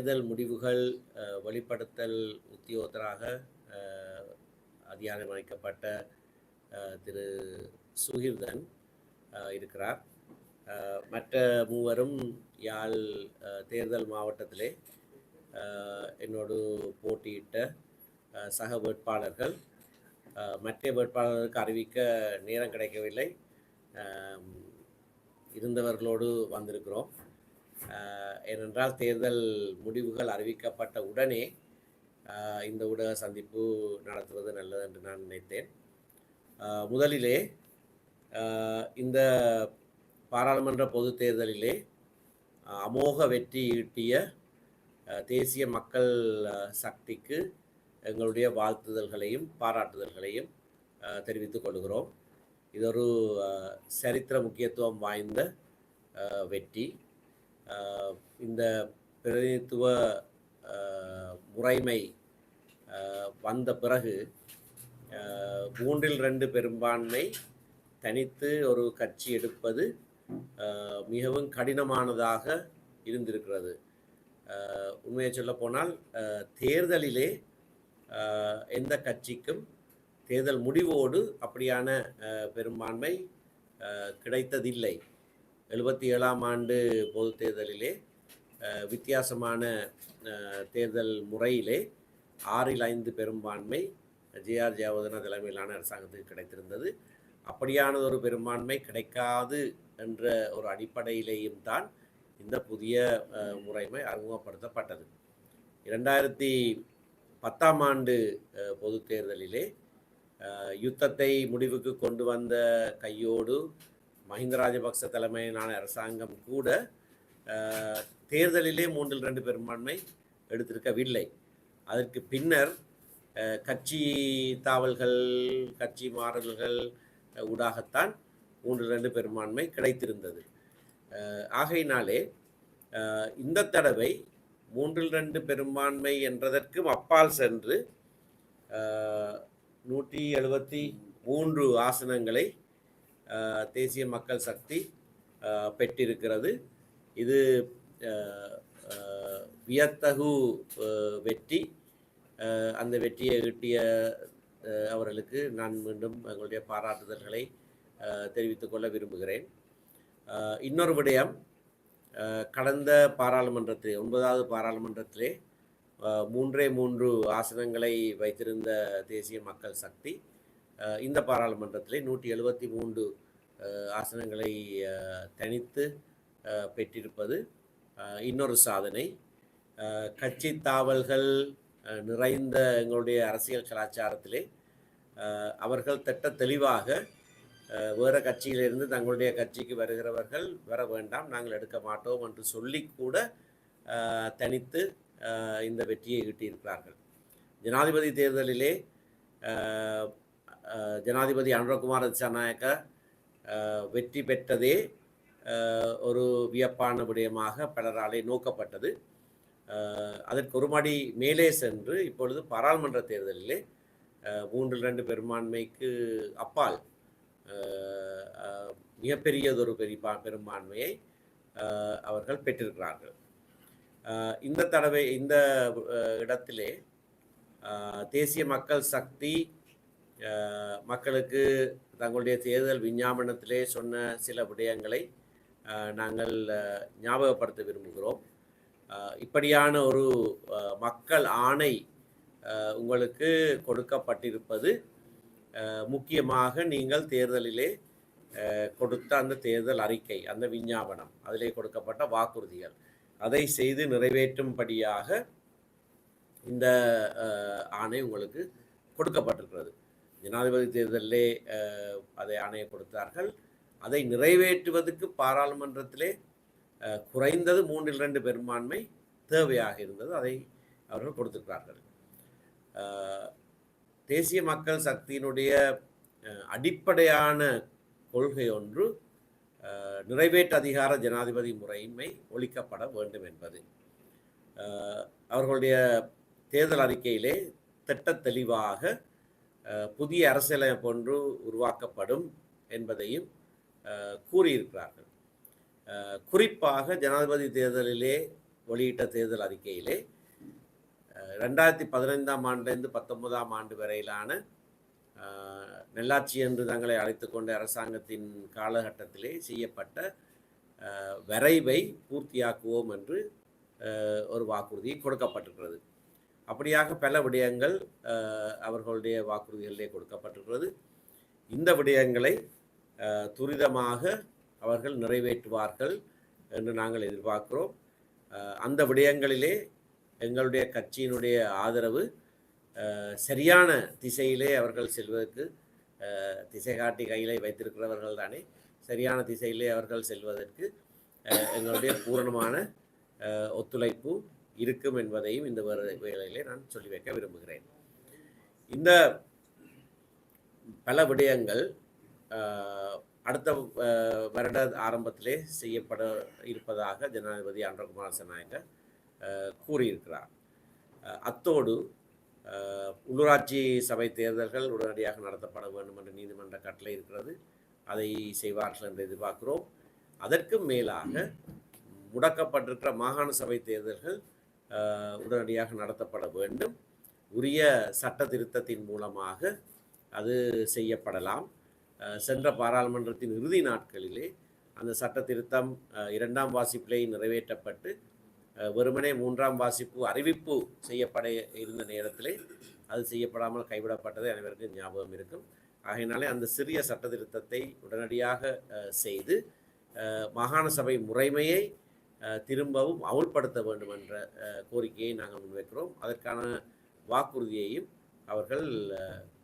தேர்தல் முடிவுகள் வழிப்படுத்தல் வெளிப்படுத்தல் உத்தியோகத்தராக அதிகாரம் அளிக்கப்பட்ட திரு. சுகிர்தன் இருக்கிறார். மற்ற மூவரும் யாழ் தேர்தல் மாவட்டத்திலே என்னோடு போட்டியிட்ட சக வேட்பாளர்கள் மற்ற வேட்பாளர்களுக்கு அறிவிக்க நேரம் கிடைக்கவில்லை. இருந்தவர்களோடு வந்திருக்கிறோம். ஏனென்றால் தேர்தல் முடிவுகள் அறிவிக்கப்பட்ட உடனே இந்த ஊடக சந்திப்பு நடத்துவது நல்லது என்று நான் நினைத்தேன். முதலிலே இந்த பாராளுமன்ற பொதுத் தேர்தலிலே அமோக வெற்றி ஈட்டிய தேசிய மக்கள் சக்திக்கு எங்களுடைய வாழ்த்துதல்களையும் பாராட்டுதல்களையும் தெரிவித்துக் கொள்கிறோம். இது ஒரு சரித்திர முக்கியத்துவம் வாய்ந்த வெற்றி. இந்த பிரதிநிதித்துவ முறைமை வந்த பிறகு மூன்றில் ரெண்டு பெரும்பான்மை தனித்து ஒரு கட்சி எடுப்பது மிகவும் கடினமானதாக இருந்திருக்கிறது. உண்மையை சொல்லப்போனால் தேர்தலிலே எந்த கட்சிக்கும் தேர்தல் முடிவோடு அப்படியான பெரும்பான்மை கிடைத்ததில்லை. எழுபத்தி ஏழாம் ஆண்டு பொது தேர்தலிலே வித்தியாசமான தேர்தல் முறையிலே ஆறில் ஐந்து பெரும்பான்மை ஜேஆர் ஜெயவர்தனா தலைமையிலான அரசாங்கத்துக்கு கிடைத்திருந்தது. அப்படியானது ஒரு பெரும்பான்மை கிடைக்காது என்ற ஒரு அடிப்படையிலேயும் தான் இந்த புதிய முறைமை அறிமுகப்படுத்தப்பட்டது. இரண்டாயிரத்தி பத்தாம் ஆண்டு பொது தேர்தலிலே யுத்தத்தை முடிவுக்கு கொண்டு வந்த கையோடு மஹிந்த ராஜபக்ச தலைமையிலான அரசாங்கம் கூட தேர்தலிலே மூன்றில் ரெண்டு பெரும்பான்மை எடுத்திருக்கவில்லை. அதற்கு பின்னர் கட்சி தாவல்கள் கட்சி மாறுதல்கள் ஊடாகத்தான் மூன்று ரெண்டு பெரும்பான்மை கிடைத்திருந்தது. ஆகையினாலே இந்த தடவை மூன்றில் ரெண்டு பெரும்பான்மை என்றதற்கும் அப்பால் சென்று நூற்றி எழுபத்தி மூன்று ஆசனங்களை தேசிய மக்கள் சக்தி பெற்றிருக்கிறது. இது வியத்தகு வெற்றி. அந்த வெற்றியை ஈட்டிய அவர்களுக்கு நான் மீண்டும் எங்களுடைய பாராட்டுதல்களை தெரிவித்துக்கொள்ள தெரிவித்துக் கொள்ள விரும்புகிறேன். இன்னொரு விடயம் கடந்த பாராளுமன்றத்திலே ஒன்பதாவது பாராளுமன்றத்திலே மூன்றே மூன்று ஆசனங்களை வைத்திருந்த தேசிய மக்கள் சக்தி இந்த பாராளுமன்றத்திலே நூற்றி எழுபத்தி மூன்று ஆசனங்களை தனித்து பெற்றிருப்பது இன்னொரு சாதனை. கட்சி தாவல்கள் நிறைந்த எங்களுடைய அரசியல் கலாச்சாரத்திலே அவர்கள் திட்ட தெளிவாக வேறு கட்சியிலிருந்து தங்களுடைய கட்சிக்கு வருகிறவர்கள் வர வேண்டாம் நாங்கள் எடுக்க மாட்டோம் என்று சொல்லி கூட தனித்து இந்த வெற்றியை ஈட்டியிருக்கிறார்கள். ஜனாதிபதி தேர்தலிலே ஜனாதிபதி அனுரகுமார திசாநாயக்க வெற்றி பெற்றதே ஒரு வியப்பான விடயமாக பலராலே நோக்கப்பட்டது. அதற்கு ஒரு மடி மேலே சென்று இப்பொழுது பாராளுமன்ற தேர்தலிலே மூன்று மூன்றில் ரெண்டு பெரும்பான்மைக்கு அப்பால் மிகப்பெரியதொரு பெரிய பெரும்பான்மையை அவர்கள் பெற்றிருக்கிறார்கள். இந்த தடவை இந்த இடத்திலே தேசிய மக்கள் சக்தி மக்களுக்கு தங்களுடைய தேர்தல் விஞ்ஞாபனத்திலே சொன்ன சில விடயங்களை நாங்கள் ஞாபகப்படுத்த விரும்புகிறோம். இப்படியான ஒரு மக்கள் ஆணை உங்களுக்கு கொடுக்கப்பட்டிருப்பது முக்கியமாக நீங்கள் தேர்தலிலே கொடுத்த அந்த தேர்தல் அறிக்கை அந்த விஞ்ஞாபனம் அதிலே கொடுக்கப்பட்ட வாக்குறுதிகள். அதை செய்து நிறைவேற்றும்படியாக இந்த ஆணை உங்களுக்கு கொடுக்கப்பட்டிருக்கிறது. ஜனாதிபதி தேர்தலிலே அதை ஆணையை கொடுத்தார்கள் அதை நிறைவேற்றுவதற்கு பாராளுமன்றத்திலே குறைந்தது மூன்றில் ரெண்டு பெரும்பான்மை தேவையாக இருந்தது. அதை அவர்கள் கொடுத்திருக்கிறார்கள். தேசிய மக்கள் சக்தியினுடைய அடிப்படையான கொள்கை ஒன்று நிறைவேற்று அதிகார ஜனாதிபதி முறைமை ஒழிக்கப்பட வேண்டும் என்பது. அவர்களுடைய தேர்தல் அறிக்கையிலே திட்ட தெளிவாக புதிய அரசியலமைப்பு ஒன்று உருவாக்கப்படும் என்பதையும் கூறியிருக்கிறார்கள். குறிப்பாக ஜனாதிபதி தேர்தலிலே வெளியிட்ட தேர்தல் அறிக்கையிலே ரெண்டாயிரத்தி பதினைந்தாம் ஆண்டிலிருந்து பத்தொன்பதாம் ஆண்டு வரையிலான நெல்லாட்சி என்று தங்களை அழைத்து கொண்ட அரசாங்கத்தின் காலகட்டத்திலே செய்யப்பட்ட வரைவை பூர்த்தியாக்குவோம் என்று ஒரு வாக்குறுதி கொடுக்கப்பட்டிருக்கிறது. அப்படியாக பல விடயங்கள் அவர்களுடைய வாக்குறுதிகளிலே கொடுக்கப்பட்டிருக்கிறது. இந்த விடயங்களை துரிதமாக அவர்கள் நிறைவேற்றுவார்கள் என்று நாங்கள் எதிர்பார்க்கிறோம். அந்த விடயங்களிலே எங்களுடைய கட்சியினுடைய ஆதரவு சரியான திசையிலே அவர்கள் செல்வதற்கு திசை காட்டி கையிலே வைத்திருக்கிறவர்கள் தானே சரியான திசையிலே அவர்கள் செல்வதற்கு எங்களுடைய பூரணமான ஒத்துழைப்பு இருக்கும் என்பதையும் இந்த வேளையிலே நான் சொல்லி வைக்க விரும்புகிறேன். இந்த பல விடயங்கள் அடுத்த வருட ஆரம்பத்திலே செய்யப்பட இருப்பதாக ஜனாதிபதி அன்றகுமார் சனாயக கூறியிருக்கிறார். அத்தோடு உள்ளூராட்சி சபை தேர்தல்கள் உடனடியாக நடத்தப்பட வேண்டும் என்ற நீதிமன்ற கட்டளை இருக்கிறது. அதை செய்வார்கள் என்று எதிர்பார்க்கிறோம். அதற்கும் மேலாக முடக்கப்பட்டிருக்கிற மாகாண சபை தேர்தல்கள் உடனடியாக நடத்தப்பட வேண்டும். உரிய சட்ட திருத்தத்தின் மூலமாக அது செய்யப்படலாம். சென்ற பாராளுமன்றத்தின் இறுதி நாட்களிலே அந்த சட்ட திருத்தம் இரண்டாம் வாசிப்பிலே நிறைவேற்றப்பட்டு வெறுமனே மூன்றாம் வாசிப்பு அறிவிப்பு செய்யப்பட இருந்த நேரத்திலே அது செய்யப்படாமல் கைவிடப்பட்டது அனைவருக்கும் ஞாபகம் இருக்கும். ஆகையினாலே அந்த சிறிய சட்ட திருத்தத்தை உடனடியாக செய்து மாகாண சபை முறைமையை திரும்பவும் அமுல்படுத்த வேண்டும் என்ற கோரிக்கையை நாங்கள் முன்வைக்கிறோம். அதற்கான வாக்குறுதியையும் அவர்கள்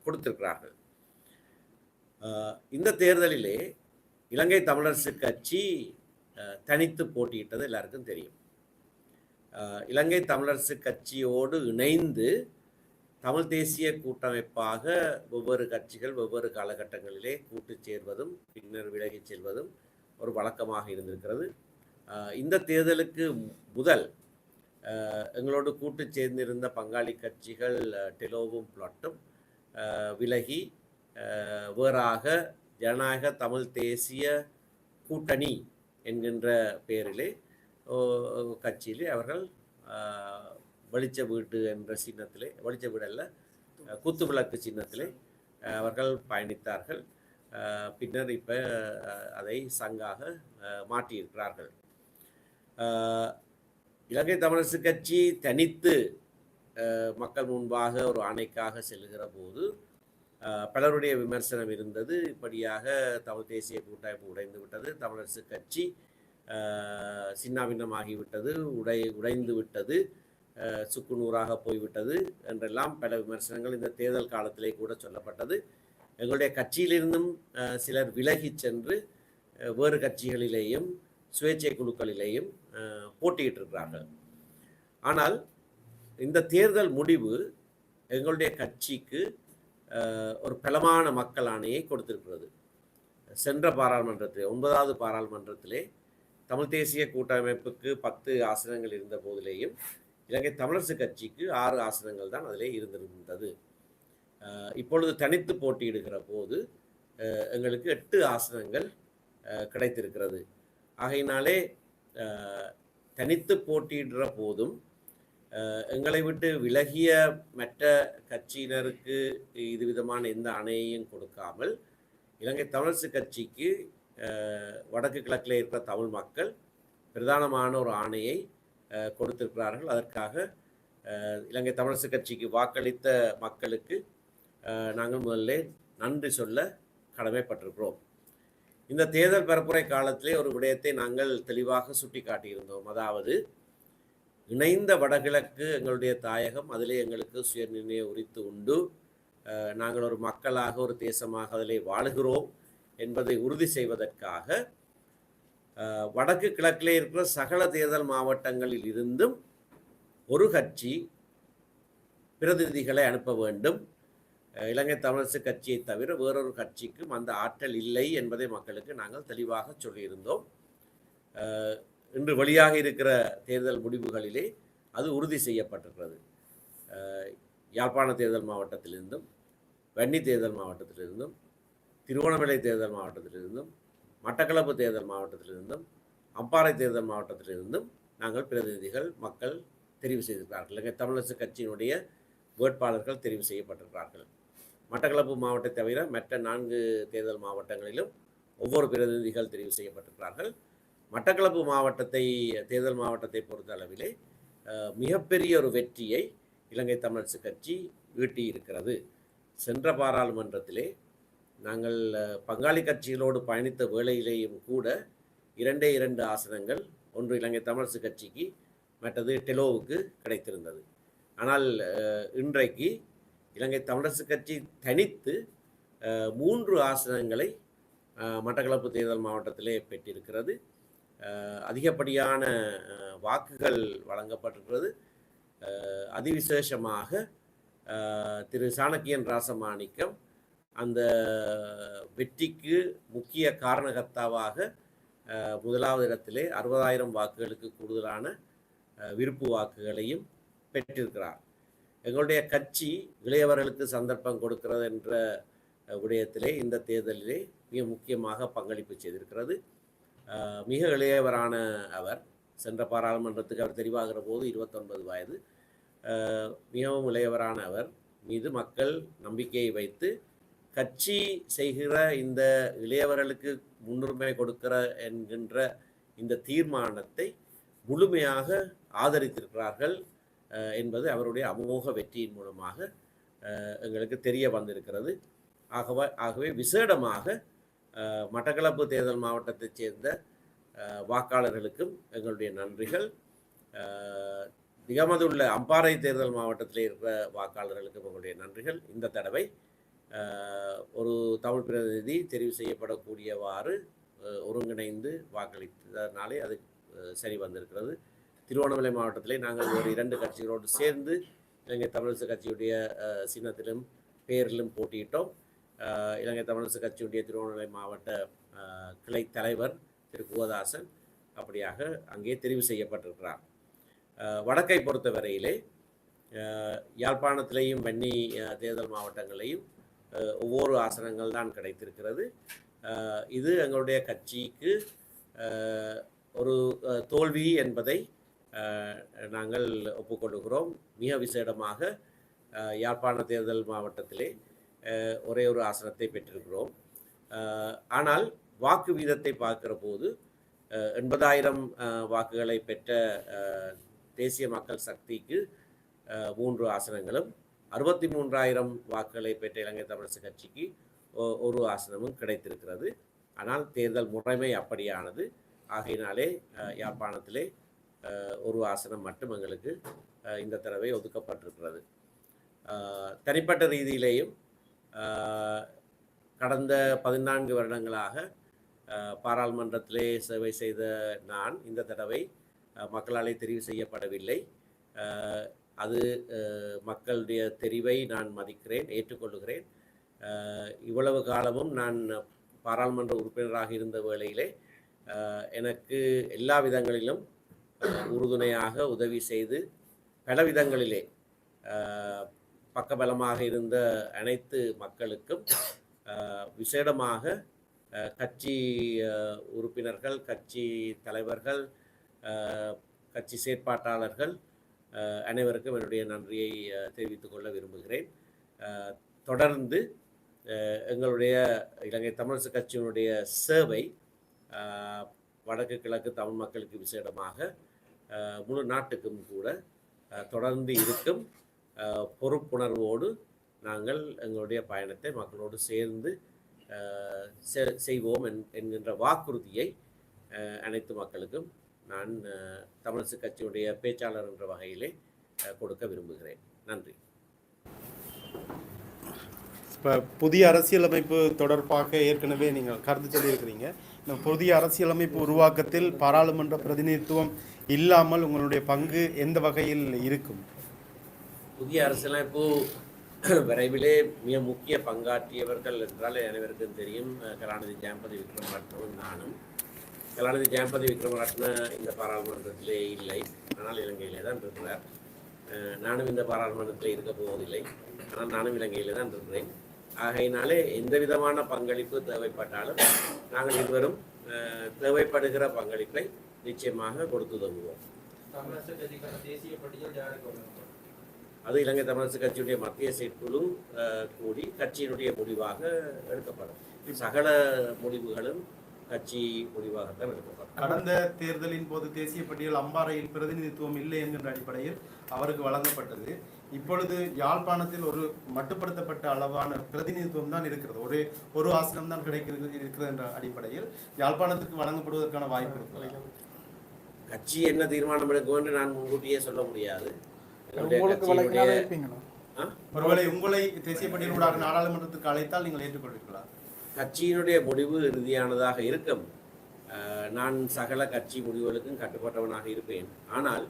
கொடுத்திருக்கிறார்கள். இந்த தேர்தலிலே இலங்கை தமிழரசு கட்சி தனித்து போட்டியிட்டது எல்லாருக்கும் தெரியும். இலங்கை தமிழரசு கட்சியோடு இணைந்து தமிழ் தேசிய கூட்டமைப்பாக ஒவ்வொரு கட்சிகள் வெவ்வேறு காலகட்டங்களிலே கூட்டு சேர்வதும் பின்னர் விலகிச் செல்வதும் ஒரு வழக்கமாக இருந்திருக்கிறது. இந்த தேர்தலுக்கு முதல் எங்களோடு கூட்டு சேர்ந்திருந்த பங்காளி கட்சிகள் டெலோவும் பிளாட்டும் விலகி வேறாக ஜனநாயக தமிழ் தேசிய கூட்டணி என்கின்ற பெயரிலே கட்சியிலே அவர்கள் வெளிச்ச வீட்டு என்ற சின்னத்திலே வெளிச்ச வீடு அல்ல குத்து விளக்கு சின்னத்திலே அவர்கள் பயணித்தார்கள். பின்னர் இப்போ அதை சங்காக மாற்றியிருக்கிறார்கள். இலங்கை தமிழரசு கட்சி தனித்து மக்கள் முன்பாக ஒரு ஆணைக்காக செல்கிற போது பலருடைய விமர்சனம் இருந்தது. இப்படியாக தமிழ் தேசிய கூட்டமைப்பு உடைந்து விட்டது. தமிழரசு கட்சி சின்னாபின்னமாகிவிட்டது. உடை உடைந்து விட்டது. சுக்குநூறாக போய்விட்டது என்றெல்லாம் பல விமர்சனங்கள் இந்த தேர்தல் காலத்திலே கூட சொல்லப்பட்டது. எங்களுடைய கட்சியிலிருந்தும் சிலர் விலகிச் சென்று வேறு கட்சிகளிலேயும் சுயேட்சை குழுக்களிலேயும் போட்டியிட்டு இருக்கிறார்கள் ஆனால் இந்த தேர்தல் முடிவு எங்களுடைய கட்சிக்கு ஒரு பலமான மக்கள் ஆணையை கொடுத்திருக்கிறது. சென்ற பாராளுமன்றத்தில் ஒன்பதாவது பாராளுமன்றத்திலே தமிழ் தேசிய கூட்டமைப்புக்கு பத்து ஆசனங்கள் இருந்த போதிலேயும் இலங்கை தமிழரசு கட்சிக்கு ஆறு ஆசனங்கள் தான் அதிலே இருந்திருந்தது. இப்பொழுது தனித்து போட்டியிடுகிற போது எங்களுக்கு எட்டு ஆசனங்கள் கிடைத்திருக்கிறது. ஆகையினாலே தனித்து போட்டியிடுற போதும் எங்களை விட்டு விலகிய மற்ற கட்சியினருக்கு இது விதமான எந்த அணையையும் கொடுக்காமல் இலங்கை தமிழரசு கட்சிக்கு வடக்கு கிழக்கில் இருக்கிற தமிழ் மக்கள் பிரதானமான ஒரு ஆணையை கொடுத்திருக்கிறார்கள். அதற்காக இலங்கை தமிழரசு கட்சிக்கு வாக்களித்த மக்களுக்கு நாங்கள் முதல்ல நன்றி சொல்ல கடமைப்பட்டிருக்கிறோம். இந்த தேர்தல் பரப்புரை காலத்திலே ஒரு விடயத்தை நாங்கள் தெளிவாக சுட்டி காட்டியிருந்தோம் அதாவது இணைந்த வடகிழக்கு எங்களுடைய தாயகம் அதிலே எங்களுக்கு சுயநிர்ணய உரித்து உண்டு. நாங்கள் ஒரு மக்களாக ஒரு தேசமாக அதிலே வாழுகிறோம் என்பதை உறுதி செய்வதற்காக வடக்கு கிழக்கிலே இருக்கிற சகல தேர்தல் மாவட்டங்களில் இருந்தும் ஒரு கட்சி பிரதிநிதிகளை அனுப்ப வேண்டும். இலங்கை தமிழரசு கட்சியை தவிர வேறொரு கட்சிக்கும் அந்த ஆற்றல் இல்லை என்பதை மக்களுக்கு நாங்கள் தெளிவாக சொல்லியிருந்தோம். இன்று வெளியாக இருக்கிற தேர்தல் முடிவுகளிலே அது உறுதி செய்யப்பட்டிருக்கிறது. யாழ்ப்பாண தேர்தல் மாவட்டத்திலிருந்தும் வன்னி தேர்தல் மாவட்டத்திலிருந்தும் திருவோணமலை தேர்தல் மாவட்டத்திலிருந்தும் மட்டக்களப்பு தேர்தல் மாவட்டத்திலிருந்தும் அம்பாறை தேர்தல் மாவட்டத்திலிருந்தும் நாங்கள் பிரதிநிதிகள் மக்கள் தெரிவு செய்திருக்கிறார்கள். இலங்கை தமிழரசு கட்சியினுடைய வேட்பாளர்கள் தெரிவு செய்யப்பட்டிருக்கிறார்கள். மட்டக்களப்பு மாவட்டத்தை தவிர மற்ற நான்கு தேர்தல் மாவட்டங்களிலும் ஒவ்வொரு பிரதிநிதிகள் தெரிவு செய்யப்பட்டிருக்கிறார்கள். மட்டக்களப்பு மாவட்டத்தை தேர்தல் மாவட்டத்தை பொறுத்த அளவிலே மிகப்பெரிய ஒரு வெற்றியை இலங்கை தமிழரசு கட்சி ஈட்டியிருக்கிறது. சென்ற பாராளுமன்றத்திலே நாங்கள் பங்காளி கட்சிகளோடு பயணித்த வேளையிலேயும் கூட இரண்டே இரண்டு ஆசனங்கள் ஒன்று இலங்கை தமிழரசு கட்சிக்கு மற்றது டெலோவுக்கு கிடைத்திருந்தது. ஆனால் இன்றைக்கு இலங்கை தமிழரசு கட்சி தனித்து மூன்று ஆசனங்களை மட்டக்களப்பு தேர்தல் மாவட்டத்திலே பெற்றிருக்கிறது. அதிகப்படியான வாக்குகள் வழங்கப்பட்டிருக்கிறது. அதிவிசேஷமாக திரு சாணக்கியன் ராசமாணிக்கம் அந்த வெற்றிக்கு முக்கிய காரணகர்த்தாவாக முதலாவது இடத்திலே அறுபதாயிரம் வாக்குகளுக்கு கூடுதலான விருப்பு வாக்குகளையும் பெற்றிருக்கிறார். எங்களுடைய கட்சி இளையவர்களுக்கு சந்தர்ப்பம் கொடுக்கிறது என்ற விடயத்திலே இந்த தேர்தலிலே மிக முக்கியமாக பங்களிப்பு செய்திருக்கிறது. மிக இளையவரான அவர் சென்ற பாராளுமன்றத்துக்கு அவர் தெரிவாகிற போது இருபத்தொன்பது வயது. மிகவும் இளையவரான அவர் மீது மக்கள் நம்பிக்கையை வைத்து கட்சி செய்கிற இந்த இளையவர்களுக்கு முன்னுரிமை கொடுக்கிற என்கின்ற இந்த தீர்மானத்தை முழுமையாக ஆதரித்திருக்கிறார்கள். என்பது அவருடைய அமோக வெற்றியின் மூலமாக எங்களுக்கு தெரிய வந்திருக்கிறது. ஆகவே ஆகவே விசேடமாக மட்டக்களப்பு தேர்தல் மாவட்டத்தைச் சேர்ந்த வாக்காளர்களுக்கும் எங்களுடைய நன்றிகள். நிகமதுள்ள அம்பாறை தேர்தல் மாவட்டத்தில் இருக்கிற வாக்காளர்களுக்கும் எங்களுடைய நன்றிகள். இந்த தடவை ஒரு தமிழ் பிரதிநிதி தெரிவு செய்யப்படக்கூடியவாறு ஒருங்கிணைந்து வாக்களித்ததனாலே அது சரி வந்திருக்கிறது. திருவண்ணாமலை மாவட்டத்திலே நாங்கள் ஒரு இரண்டு கட்சிகளோடு சேர்ந்து இலங்கை தமிழரசு கட்சியுடைய சின்னத்திலும் பேரிலும் போட்டியிட்டோம். இலங்கை தமிழரசு கட்சியுடைய திருவண்ணாமலை மாவட்ட கிளை தலைவர் திரு. குவதாசன் அப்படியாக அங்கே தெரிவு செய்யப்பட்டிருக்கிறார். வடக்கை பொறுத்தவரையிலே அஹ், யாழ்ப்பாணத்திலேயும் வன்னி தேர்தல் மாவட்டங்களையும் ஒவ்வொரு ஆசனங்கள் தான் கிடைத்திருக்கிறது. இது எங்களுடைய கட்சிக்கு ஒரு தோல்வி என்பதை நாங்கள் ஒப்புக்கொள்கிறோம். மிக விசேடமாக யாழ்ப்பாண தேர்தல் மாவட்டத்திலே ஒரே ஒரு ஆசனத்தை பெற்றிருக்கிறோம். ஆனால் வாக்கு வீதத்தை பார்க்கிற போது எண்பதாயிரம் வாக்குகளை பெற்ற தேசிய மக்கள் சக்திக்கு மூன்று ஆசனங்களும் அறுபத்தி மூன்றாயிரம் வாக்குகளை பெற்ற இலங்கை தமிழரசு கட்சிக்கு ஒ- ஒரு ஆசனமும் கிடைத்திருக்கிறது. ஆனால் தேர்தல் முறைமை அப்படியானது. ஆகையினாலே யாழ்ப்பாணத்திலே ஒரு ஆசனம் மட்டும் எங்களுக்கு இந்த தடவை ஒதுக்கப்பட்டிருக்கிறது. தனிப்பட்ட ரீதியிலேயும் கடந்த பதினான்கு வருடங்களாக பாராளுமன்றத்திலே சேவை செய்த நான் இந்த தடவை மக்களாலே தெரிவு செய்யப்படவில்லை. அது மக்களுடைய தெரிவை நான் மதிக்கிறேன் ஏற்றுக்கொள்கிறேன் இவ்வளவு காலமும் நான் பாராளுமன்ற உறுப்பினராக இருந்த வேளையிலே எனக்கு எல்லா விதங்களிலும் உறுதுணையாக உதவி செய்து பல விதங்களிலே பக்கபலமாக இருந்த அனைத்து மக்களுக்கும் விசேடமாக கட்சி உறுப்பினர்கள் கட்சி தலைவர்கள் கட்சி செயற்பாட்டாளர்கள் அனைவருக்கும் என்னுடைய நன்றியை தெரிவித்துக் கொள்ள விரும்புகிறேன். தொடர்ந்து எங்களுடைய இலங்கை தமிழரசு கட்சியினுடைய சேவை வடக்கு கிழக்கு தமிழ் மக்களுக்கு விசேடமாக முழு நாட்டுக்கும் கூட தொடர்ந்து இருக்கும் பொறுப்புணர்வோடு நாங்கள் எங்களுடைய பயணத்தை மக்களோடு சேர்ந்து செ- செய்வோம் என்- என்கின்ற வாக்குறுதியை அனைத்து மக்களுக்கும் நான் அஹ், தமிழரசு கட்சியுடைய பேச்சாளர் என்ற வகையிலே கொடுக்க விரும்புகிறேன். நன்றி. இப்போ புதிய அரசியலமைப்பு தொடர்பாக ஏற்கனவே நீங்கள் கருத்து சொல்லியிருக்கிறீங்க. புதிய அரசியலமைப்பு உருவாக்கத்தில் பாராளுமன்ற பிரதிநிதித்துவம் இல்லாமல் உங்களுடைய பங்கு எந்த வகையில் இருக்கும்? புதிய அரசியலமைப்பு விரைவிலே மிக முக்கிய பங்காற்றியவர்கள் என்றால் அனைவருக்கும் தெரியும். கலாநிதி ஜெயம்பதி விக்ரமரட்னவும் நானும். கலாநிதி ஜெயம்பதி விக்ரமரட்ன இந்த பாராளுமன்றத்திலே இல்லை. ஆனால் இலங்கையிலே தான் இருக்கிறார். நானும் இந்த பாராளுமன்றத்தில் இருக்க போவதில்லை. ஆனால் நானும் இலங்கையிலே தான் இருக்கிறேன். ஆகையினாலே எந்த விதமான பங்களிப்பு தேவைப்பட்டாலும் நாங்கள் இருவரும் தேவைப்படுகிற பங்களிப்பை நிச்சயமாக கொடுத்து தருவோம் அது இலங்கை தமிழரசு கட்சியுடைய மத்திய செயற்குழு அஹ், கூடி கட்சியினுடைய முடிவாக எடுக்கப்படும். சகல முடிவுகளும் கட்சி முடிவாகத்தான் எடுக்கப்படும். கடந்த தேர்தலின் போது தேசிய பட்டியல் அம்பாறையில் பிரதிநிதித்துவம் இல்லை என்கின்ற அடிப்படையில் அவருக்கு வழங்கப்பட்டது. இப்பொழுது யாழ்ப்பாணத்தில் ஒரு மட்டுப்படுத்தப்பட்ட அளவான பிரதிநிதித்துவம் தான் இருக்கிறது. ஒரு ஒரு ஆசனம் தான் கிடைக்கிறது இருக்கிறது என்ற அடிப்படையில் யாழ்ப்பாணத்துக்கு வழங்கப்படுவதற்கான வாய்ப்பு இருக்கிறது? கட்சி என்ன தீர்மானம் எடுக்கும் என்று நான் முன்கூட்டியே சொல்ல முடியாது? ஒருவேளை உங்களை தேசிய பட்டியலூடாக நாடாளுமன்றத்துக்கு அழைத்தால் நீங்கள் ஏற்றுக்கொள்வீர்களா? கட்சியினுடைய முடிவு இறுதியானதாக இருக்கும். நான் சகல கட்சி முடிவுகளுக்கும் கட்டுப்பட்டவனாக இருப்பேன். ஆனால்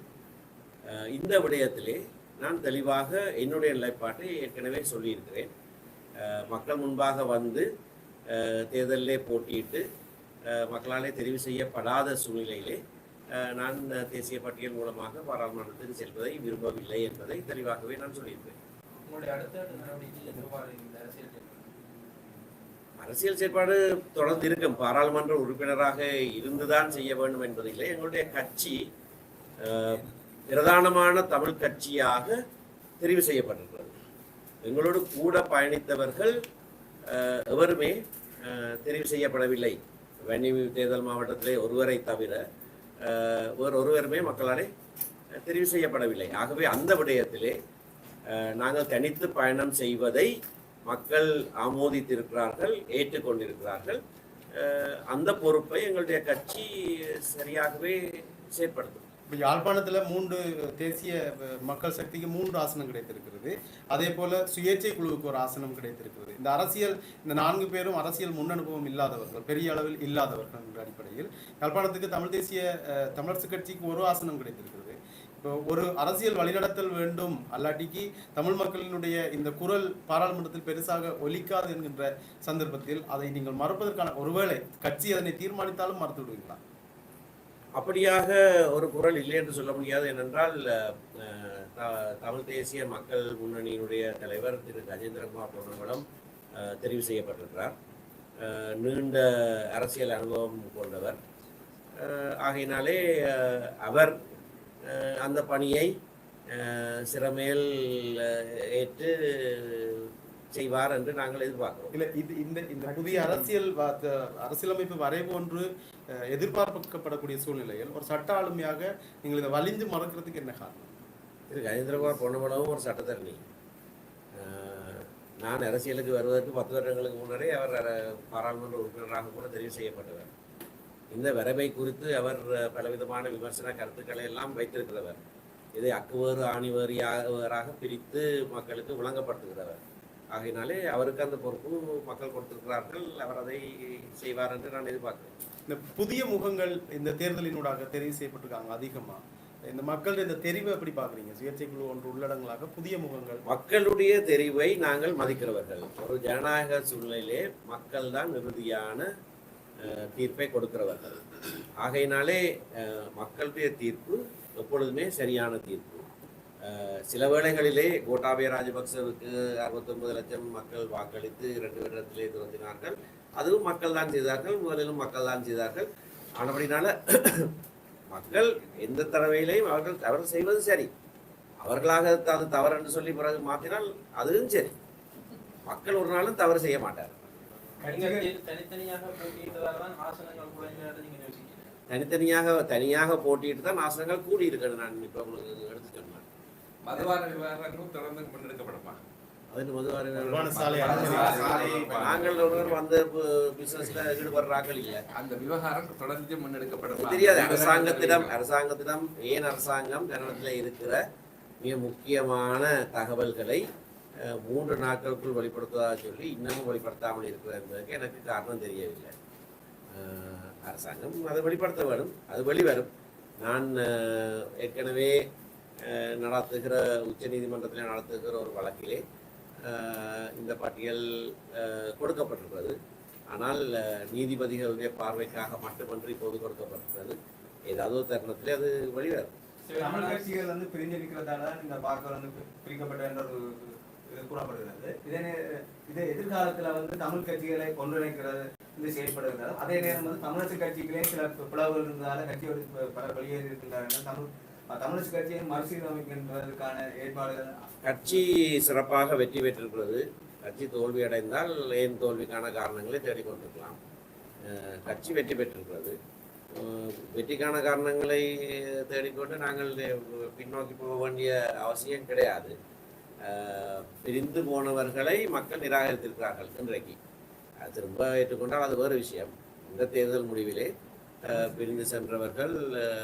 இந்த விடயத்திலே நான் தெளிவாக என்னுடைய நிலைப்பாட்டை ஏற்கனவே சொல்லியிருக்கிறேன். மக்கள் முன்பாக வந்து தேர்தலிலே போட்டியிட்டு மக்களாலே தெரிவு செய்யப்படாத சூழ்நிலையிலே நான் தேசிய பட்டியல் மூலமாக பாராளுமன்றத்துக்கு செல்வதை விரும்பவில்லை என்பதை தெளிவாகவே நான் சொல்லியிருக்கிறேன். அரசியல் செயற்பாடு தொடர்ந்து இருக்கும். பாராளுமன்ற உறுப்பினராக இருந்துதான் செய்ய வேண்டும் என்பதில்லை. எங்களுடைய கட்சி பிரதானமான தமிழ் கட்சியாக தெரிவு செய்யப்பட்டிருக்கிறது எங்களோடு கூட பயணித்தவர்கள் எவருமே தெரிவு செய்யப்படவில்லை. வன்னி தேர்தல் மாவட்டத்திலே ஒருவரை தவிர ஒரு வேறு ஒருவருமே மக்களாலே தெரிவு செய்யப்படவில்லை. ஆகவே அந்த விடயத்திலே நாங்கள் தனித்து பயணம் செய்வதை மக்கள் ஆமோதித்திருக்கிறார்கள் ஏற்றுக்கொண்டிருக்கிறார்கள். அந்த பொறுப்பை எங்களுடைய கட்சி சரியாகவே செயற்படுத்தும். இப்போ யாழ்ப்பாணத்தில் மூன்று தேசிய மக்கள் சக்திக்கு மூன்று ஆசனம் கிடைத்திருக்கிறது. அதே போல சுயேட்சை குழுவுக்கு ஒரு ஆசனம் கிடைத்திருக்கிறது. இந்த அரசியல் இந்த நான்கு பேரும் அரசியல் முன்னனுபவம் இல்லாதவர்கள் பெரிய அளவில் இல்லாதவர்கள் என்ற அடிப்படையில் யாழ்ப்பாணத்துக்கு தமிழ் தேசிய அஹ், தமிழரசு கட்சிக்கு ஒரு ஆசனம் கிடைத்திருக்கிறது. இப்போ ஒரு அரசியல் வழிநடத்தல் வேண்டும் அல்லாட்டிக்கு தமிழ் மக்களினுடைய இந்த குரல் பாராளுமன்றத்தில் பெருசாக ஒலிக்காது என்கின்ற சந்தர்ப்பத்தில் அதை நீங்கள் மறுப்பதற்கான ஒருவேளை கட்சி அதனை தீர்மானித்தாலும் மறுத்து விடுவீங்களா அப்படியாக ஒரு குரல் இல்லை என்று சொல்ல முடியாது. ஏனென்றால் த- தமிழ் தேசிய மக்கள் முன்னணியினுடைய தலைவர் திரு. கஜேந்திரகுமார் பொன்னம்பலம் தெரிவு செய்யப்பட்டிருக்கிறார். நீண்ட அரசியல் அனுபவம் கொண்டவர். ஆகையினாலே அவர் அந்த பணியை சிறமேல் ஏற்று செய்வார் என்று நாங்கள் எதிர்பார்க்கிறோம். இல்ல இது இந்த இந்த புதிய அரசியல் அரசியலமைப்பு வரைவு ஒன்று எதிர்பார்க்கப்படக்கூடிய சூழ்நிலையில் ஒரு சட்ட ஆளுமையாக நீங்கள் இதை வலிந்து மறக்கிறதுக்கு என்ன காரணம்? திரு கஜேந்திரகுமார் பொன்னமலவும் ஒரு சட்டத்தரணி. நான் அரசியலுக்கு வருவதற்கு பத்து வருடங்களுக்கு முன்னரே அவர் பாராளுமன்ற உறுப்பினராக கூட தெரிவு செய்யப்பட்டவர். இந்த வரைவை குறித்து அவர் பலவிதமான விமர்சன கருத்துக்களை எல்லாம் வைத்திருக்கிறவர். இதை அக்குவேறு ஆணிவேறியாக பிரித்து மக்களுக்கு விளங்கப்படுத்துகிறவர். ஆகையினாலே அவருக்கு அந்த பொறுப்பு மக்கள் கொடுத்திருக்கிறார்கள் அவர் அதை செய்வார் என்று நான் எதிர்பார்க்கிறேன். இந்த புதிய முகங்கள் இந்த தேர்தலினூடாக தெரிவு செய்யப்பட்டிருக்காங்க அதிகமா? இந்த மக்கள் இந்த தெரிவை எப்படி பாக்குறீங்க சுயேட்சை குழு ஒன்று உள்ளடங்களாக புதிய முகங்கள். மக்களுடைய தெரிவை நாங்கள் மதிக்கிறவர்கள். ஒரு ஜனநாயக சூழ்நிலையிலே மக்கள் தான் இறுதியான தீர்ப்பை கொடுக்கிறவர்கள். ஆகையினாலே மக்களுடைய தீர்ப்பு எப்பொழுதுமே சரியான தீர்ப்பு. சில வேளைகளிலே கோட்டாபய ராஜபக்சவுக்கு அறுபத்தொன்பது லட்சம் மக்கள் வாக்களித்து இரண்டு வருடத்திலே துரத்தினார்கள். அதுவும் மக்கள் தான் செய்தார்கள் முதலிலும் மக்கள் தான் செய்தார்கள். ஆனபடினால மக்கள் எந்த தடவையிலையும் அவர்கள் அவர்கள் செய்வது சரி. அவர்களாக அது தவறு என்று சொல்லி பிறகு மாற்றினால் அதுவும் சரி. மக்கள் ஒரு நாளும் தவறு செய்ய மாட்டார் தனித்தனியாக தனியாக போட்டியிட்டு தான் ஆசனங்கள் கூடி இருக்கிறது நான் இப்போ உங்களுக்கு எடுத்து சொன்னேன் மதுபான விவகாரங்களும் தொடர்ந்து முன்னெடுக்கப்படுமா நாங்கள் ஒருவர் வந்து பிசினஸ்ல ஈடுபடுறார்கள் இல்லை அந்த விவகாரம் தொடர்ந்து முன்னெடுக்கப்படுமா? தெரியாது. அரசாங்கத்திடம் அரசாங்கத்திடம் ஏன் அரசாங்கம் ஜனத்தில் இருக்கிற மிக முக்கியமான தகவல்களை மூன்று நாட்களுக்குள் வெளிப்படுத்துவதாக சொல்லி இன்னமும் வெளிப்படுத்தாமல் இருக்கிறது என்பதற்கு எனக்கு காரணம் தெரியவில்லை. அரசாங்கம் அதை வெளிப்படுத்த வேண்டும் அது வெளிவரும். நான் ஏற்கனவே நடத்துகிற உச்சநீதிமன்றத்தில் நடத்துகிற ஒரு வழக்கிலே இந்த பட்டியல் கொடுக்கப்பட்டிருக்கிறது. ஆனால் நீதிபதிகளுடைய பார்வைக்காக மட்டுமன்றி இப்போது கொடுக்கப்பட்டிருக்கிறது. ஏதாவது ஒரு தருணத்திலே அது வெளிவரும். தமிழ் கட்சிகள் வந்து பிரிஞ்சிருக்கிறதால இந்த வாக்கு வந்து பிரிக்கப்பட்ட என்ற ஒரு இது கூறப்படுகிறது. இதே இதே எதிர்காலத்துல வந்து தமிழ் கட்சிகளை ஒன்றிணைக்கிறது வந்து செயல்படுகிறது. அதே நேரம் வந்து தமிழரசு கட்சிகளே சில பிளவுகள் இருந்ததால கட்சியோடு பல வெளியேறி இருக்கின்றார்கள். தமிழ் தமிழரசு கட்சியை மறுசீரமைக்கின்றதுக்கான ஏற்பாடுகள் கட்சி சிறப்பாக வெற்றி பெற்றிருக்கிறது. கட்சி தோல்வி அடைந்தால் ஏன் தோல்விக்கான காரணங்களை தேடிக்கொண்டிருக்கலாம். கட்சி வெற்றி பெற்றிருக்கிறது. வெற்றிக்கான காரணங்களை தேடிக்கொண்டு நாங்கள் பின்னோக்கி போக வேண்டிய அவசியம் கிடையாது. பிரிந்து போனவர்களை மக்கள் நிராகரித்திருக்கிறார்கள் இன்றைக்கு. அது திரும்ப ஏற்றுக்கொண்டால் அது வேறு விஷயம். இந்த தேர்தல் முடிவிலே பிரிந்து சென்றவர்கள்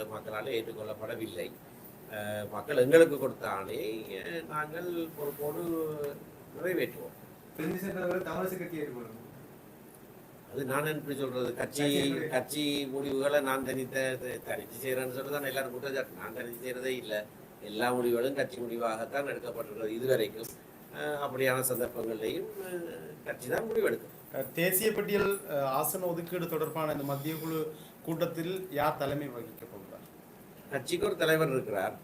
மக்களால் ஏற்றுக்கொள்ளப்படவில்லை. மக்கள் எங்களுக்கு கொடுத்த ஆணை அஹ் நாங்கள் பொறுப்போடு நிறைவேற்றுவோம். அது நான் எப்படி சொல்றது? கட்சி கட்சி முடிவுகளை நான் தனித்த தனித்து செய்கிறேன்னு சொல்லி தான் எல்லாரும் குற்றச்சாட்டு. நான் தனித்து செய்கிறதே இல்லை. எல்லா முடிவுகளும் கட்சி முடிவாகத்தான் எடுக்கப்பட்டிருக்கிறது இதுவரைக்கும். அப்படியான சந்தர்ப்பங்கள்லையும் அஹ் கட்சி தான் முடிவெடுக்கும். தேசிய பட்டியல் ஆசன ஒதுக்கீடு தொடர்பான இந்த மத்திய குழு கூட்டத்தில் யார் தலைமை வகிக்க போகிறார்? கட்சிக்கு ஒரு தலைவர் இருக்கிறார்.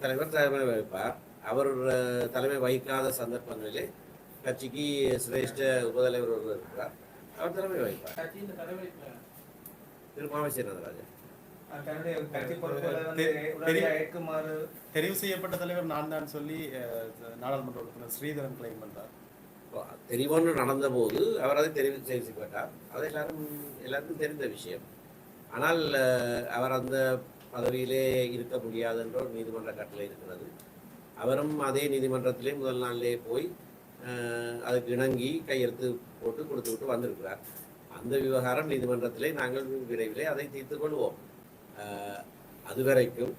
தலைவர் தலைமை வகிப்பார். அவர் தலைமை வகிக்காத சந்தர்ப்பங்களிலே கட்சிக்கு சிரேஷ்ட உபதலைவர் ஒருவர் இருக்கிறார். அவர் தலைமை வகிப்பார். கட்சியின் தலைவர் திருமாவை சீனராஜன் தன்னுடைய கட்சி பொறுப்புகளை வந்து தெ- உடனடியாக ஏற்குமாறு தெரிவு செய்யப்பட்ட தலைவர் நான் தான் சொல்லி நாடாளுமன்ற உறுப்பினர் ஸ்ரீதரன் கிளைம் பண்றார். தெரிவோன்னு நடந்தபோது அவர் அதை தெரிவி செய்யப்பட்டார் அது எல்லாரும் எல்லாருக்கும் தெரிந்த விஷயம். ஆனால் அவர் அந்த பதவியிலே இருக்க முடியாது என்ற ஒரு நீதிமன்ற கட்டளை இருக்கிறது. அவரும் அதே நீதிமன்றத்திலே முதல் நாளிலே போய் அதுக்கு இணங்கி கையெழுத்து போட்டு கொடுத்து விட்டு வந்திருக்கிறார். அந்த விவகாரம் நீதிமன்றத்திலே நாங்கள் விரைவிலே அதை தீர்த்து கொள்வோம். அதுவரைக்கும்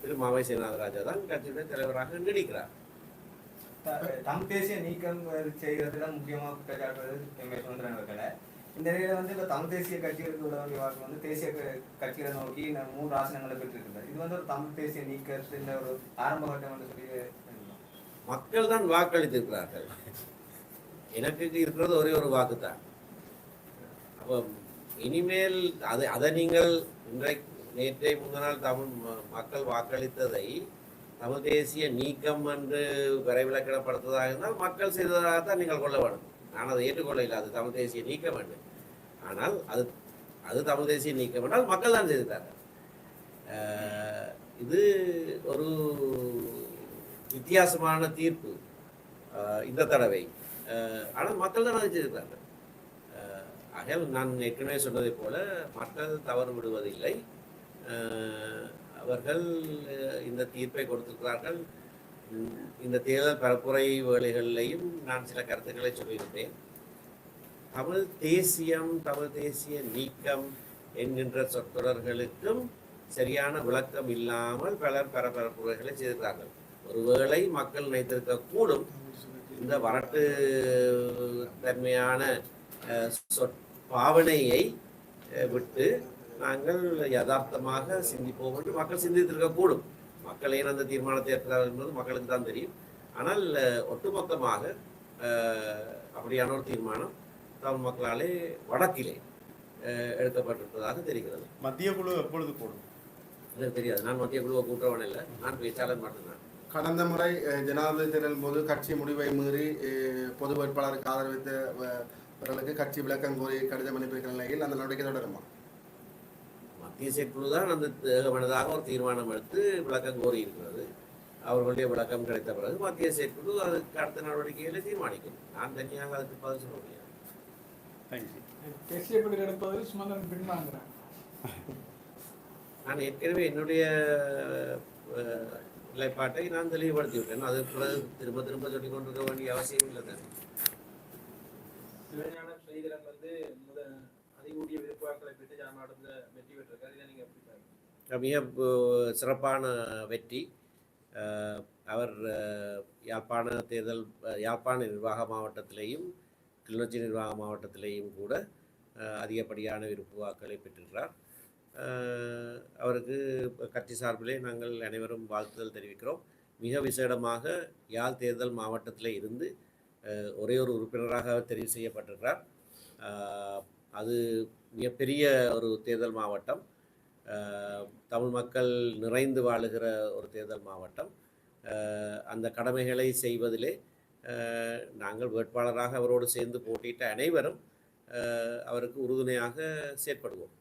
திரு மாவை சேனாதராஜா தான் கட்சியுடைய தலைவராக நீடிக்கிறார் தம் தேசிய நீக்கம் செய்கிறது தான் முக்கியமாக குற்றச்சாட்டுவது எம் சுதந்திரன் அவர்களை. இந்த நிலையில வந்து இப்போ தமிழ் தேசிய கட்சிகளுக்கு உள்ள விவாதம் வந்து தேசிய கட்சிகளை நோக்கி மூன்று ஆசனங்களை பெற்றிருக்கிறது இது வந்து ஒரு தமிழ் தேசிய நீக்கத்தின் ஒரு ஆரம்ப கட்டம் என்று சொல்லி மக்கள் தான் வாக்களித்திருக்கிறார்கள். எனக்கு இருக்கிறது ஒரே ஒரு வாக்கு தான் அப்போ இனிமேல் அதை அதை நீங்கள் இன்றைக்கு நேற்றை முந்தினால் தமிழ் மக்கள் வாக்களித்ததை தமிழ் தேசிய நீக்கம் என்று விரைவிலக்கிடப்படுத்ததாக இருந்தால் மக்கள் செய்ததாக தான் நீங்கள் கொள்ள வேண்டும். நான் அதை ஏற்றுக்கொள்ள இல்லை அது தமிழ் தேசிய நீக்கம் வேண்டும் ஆனால் அது அது தமிழ் தேசிய நீக்கம் என்றால் மக்கள் தான் செய்திருக்காங்க இது ஒரு வித்தியாசமான தீர்ப்பு. அஹ் இந்த தடவை. அஹ் ஆனால் மக்கள் தான் அதை செய்திருக்காங்க ஆகையால் நான் ஏற்கனவே சொன்னதை போல மக்கள் தவறு விடுவதில்லை. அவர்கள் இந்த தீர்ப்பை கொடுத்திருக்கிறார்கள். இந்த தேர்தல் பரப்புரை வேலைகளிலையும் நான் சில கருத்துக்களை சொல்லியிருந்தேன். தமிழ் தேசியம் தமிழ் தேசிய நீக்கம் என்கின்ற சொற்றொடர்களுக்கும் சரியான விளக்கம் இல்லாமல் பலர் பரபரப்புரைகளை செய்திருக்கிறார்கள். ஒருவேளை மக்கள் நினைத்திருக்க கூடும் இந்த வரட்டு தன்மையான சொற் பாவனையை விட்டு நாங்கள் யதார்த்தமாக சிந்திப்போம் என்று மக்கள் சிந்தித்திருக்க கூடும் மக்கள் ஏன் அந்த தீர்மானத்தை ஏற்கிறார்கள் என்பது மக்களுக்கு தான் தெரியும். ஆனால் ஒட்டுமொத்தமாக அப்படியான ஒரு தீர்மானம் தமிழ் மக்களாலே வடக்கிலே எடுக்கப்பட்டிருப்பதாக தெரிகிறது. மத்திய குழு எப்பொழுது கூடும்? எனக்கு தெரியாது. நான் மத்திய குழுவை கூட்டுறவன் இல்லை. நான் பேச்சாளர் மட்டும்தான். கடந்த முறை ஜனாதிபதி தேர்தல் போது கட்சி முடிவை மீறி பொது வேட்பாளருக்கு ஆதரவித்த வ- வர்களுக்கு கட்சி விளக்கம் கோரி கடிதம் அனுப்பியிருக்கிற நிலையில் அந்த நடவடிக்கை தொடருமா? மத்திய செயற்குழு தான் அந்த மனதாக ஒரு தீர்மானம் எடுத்து விளக்கம் கோரி இருக்கிறது அவர்களுடைய விளக்கம் கிடைத்த பிறகு மத்திய செயற்குழு அதுக்கு அடுத்த நடவடிக்கைகளை தீர்மானிக்கும். நான் தனியாக அதுக்கு பதில் சொல்ல முடியாது. தேங்க்யூ தேசிய படி எடுப்பதில் சுமந்திரன் பின்வாங்குறான். நான் ஏற்கனவே என்னுடைய நிலைப்பாட்டை நான் தெளிவுபடுத்தி விட்டேன் அது பிறகு திரும்ப திரும்ப சொல்லிக் கொண்டிருக்க வேண்டிய அவசியம் இல்லை தானே சிவஞான ஸ்ரீதரன் வந்து முத அதிகூடிய விருப்பாக்களை பெற்று ஜாமாடத்துல வெற்றி பெற்றிருக்காரு இதை நீங்க எப்படி பாருங்க மிக சிறப்பான வெற்றி. அவர் யாழ்ப்பாண தேர்தல் யாழ்ப்பாண நிர்வாக மாவட்டத்திலேயும் கிளிநொச்சி நிர்வாக மாவட்டத்திலேயும் கூட அதிகப்படியான விருப்பு வாக்களை பெற்றிருக்கிறார். அவருக்கு கட்சி சார்பிலே நாங்கள் அனைவரும் வாழ்த்துதல் தெரிவிக்கிறோம். மிக விசேடமாக யாழ் தேர்தல் மாவட்டத்தில் இருந்து ஒரே ஒரு உறுப்பினராக தெரிவு செய்யப்பட்டிருக்கிறார். அது மிகப்பெரிய ஒரு தேர்தல் மாவட்டம். தமிழ் மக்கள் நிறைந்து வாழுகிற ஒரு தேர்தல் மாவட்டம். அந்த கடமைகளை செய்வதிலே நாங்கள் வேட்பாளராக அவரோடு சேர்ந்து போட்டியிட்ட அனைவரும் அவருக்கு உறுதுணையாக செயற்படுவோம்.